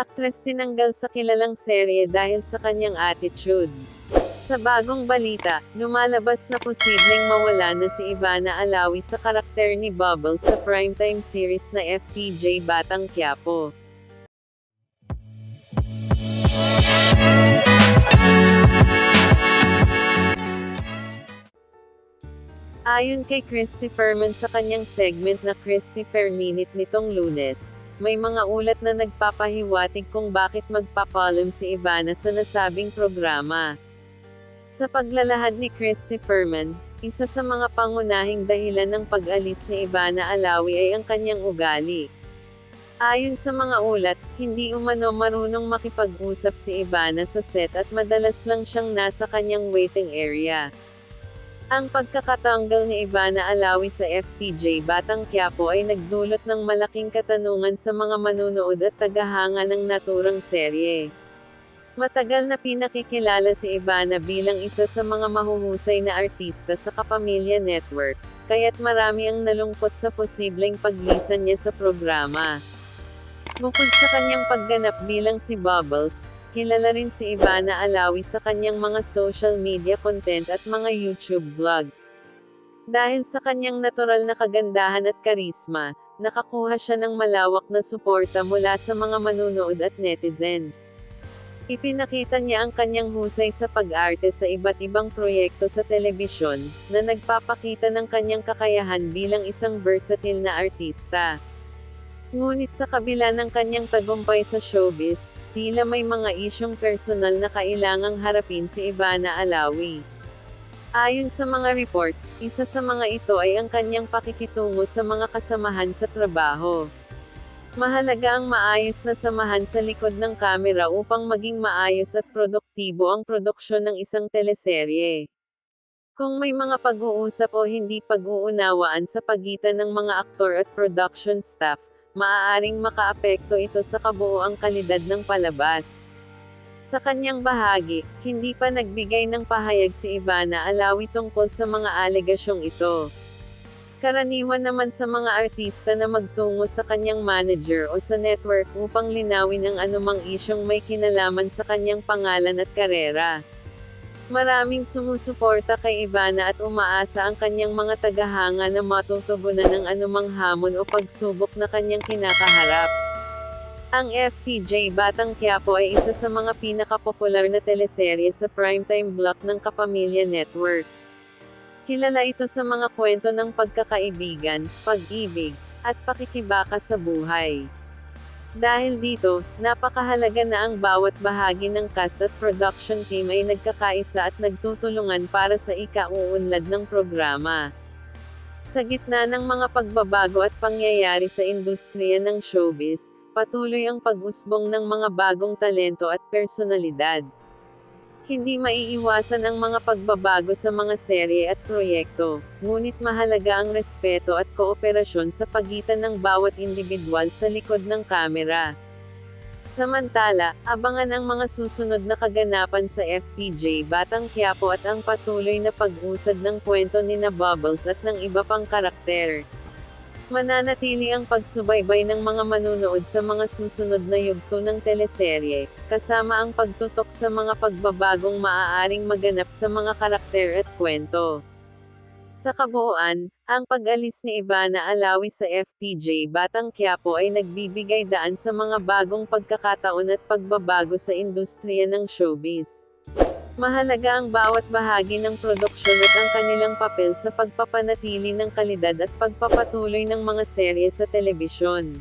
Aktres tinanggal sa kilalang serye dahil sa kanyang attitude. Sa bagong balita, lumalabas na posibleng mawala na si Ivana Alawi sa karakter ni Bubble sa primetime series na FPJ Batang Quiapo. Ayon kay Christopher Man sa kanyang segment na Christopher Minute nitong lunes, may mga ulat na nagpapahiwatig kung bakit magpakolum si Ivana sa nasabing programa. Sa paglalahad ni Christopher Man, isa sa mga pangunahing dahilan ng pag-alis ni Ivana Alawi ay ang kanyang ugali. Ayon sa mga ulat, hindi umano marunong makipag-usap si Ivana sa set at madalas lang siyang nasa kanyang waiting area. Ang pagkakatanggal ni Ivana Alawi sa FPJ Batang Quiapo ay nagdulot ng malaking katanungan sa mga manunood at tagahanga ng naturang serye. Matagal na pinakikilala si Ivana bilang isa sa mga mahuhusay na artista sa Kapamilya Network, kaya't marami ang nalungkot sa posibleng paglisan niya sa programa. Bukod sa kanyang pagganap bilang si Bubbles, kilala rin si Ivana Alawi sa kanyang mga social media content at mga YouTube vlogs. Dahil sa kanyang natural na kagandahan at karisma, nakakuha siya ng malawak na suporta mula sa mga manunood at netizens. Ipinakita niya ang kanyang husay sa pag-arte sa iba't ibang proyekto sa telebisyon, na nagpapakita ng kanyang kakayahan bilang isang versatile na artista. Ngunit sa kabila ng kanyang tagumpay sa showbiz, tila may mga isyong personal na kailangang harapin si Ivana Alawi. Ayon sa mga report, isa sa mga ito ay ang kanyang pakikitungo sa mga kasamahan sa trabaho. Mahalaga ang maayos na samahan sa likod ng kamera upang maging maayos at produktibo ang produksyon ng isang teleserye. Kung may mga pag-uusap o hindi pag-uunawaan sa pagitan ng mga aktor at production staff, maaaring makaapekto ito sa kabuoang kalidad ng palabas. Sa kanyang bahagi, hindi pa nagbigay ng pahayag si Ivana Alawi tungkol sa mga alegasyong ito. Karaniwan naman sa mga artista na magtungo sa kanyang manager o sa network upang linawin ang anumang isyong may kinalaman sa kanyang pangalan at karera. Maraming sumusuporta kay Ivana at umaasa ang kanyang mga tagahanga na matutugunan ng anumang hamon o pagsubok na kanyang kinakaharap. Ang FPJ Batang Quiapo ay isa sa mga pinakapopular na teleserye sa primetime block ng Kapamilya Network. Kilala ito sa mga kwento ng pagkakaibigan, pag-ibig, at pakikibaka sa buhay. Dahil dito, napakahalaga na ang bawat bahagi ng cast at production team ay nagkakaisa at nagtutulungan para sa ikauunlad ng programa. Sa gitna ng mga pagbabago at pangyayari sa industriya ng showbiz, patuloy ang pag-usbong ng mga bagong talento at personalidad. Hindi maiiwasan ang mga pagbabago sa mga serye at proyekto, ngunit mahalaga ang respeto at kooperasyon sa pagitan ng bawat individual sa likod ng kamera. Samantala, abangan ang mga susunod na kaganapan sa FPJ Batang Quiapo at ang patuloy na pag-usad ng kwento ni na Bubbles at ng iba pang karakter. Mananatili ang pagsubaybay ng mga manunood sa mga susunod na yugto ng teleserye, kasama ang pagtutok sa mga pagbabagong maaaring maganap sa mga karakter at kwento. Sa kabuuan, ang pag-alis ni Ivana Alawi sa FPJ Batang Quiapo ay nagbibigay daan sa mga bagong pagkakataon at pagbabago sa industriya ng showbiz. Mahalaga ang bawat bahagi ng produksyon at ang kanilang papel sa pagpapanatili ng kalidad at pagpapatuloy ng mga serye sa telebisyon.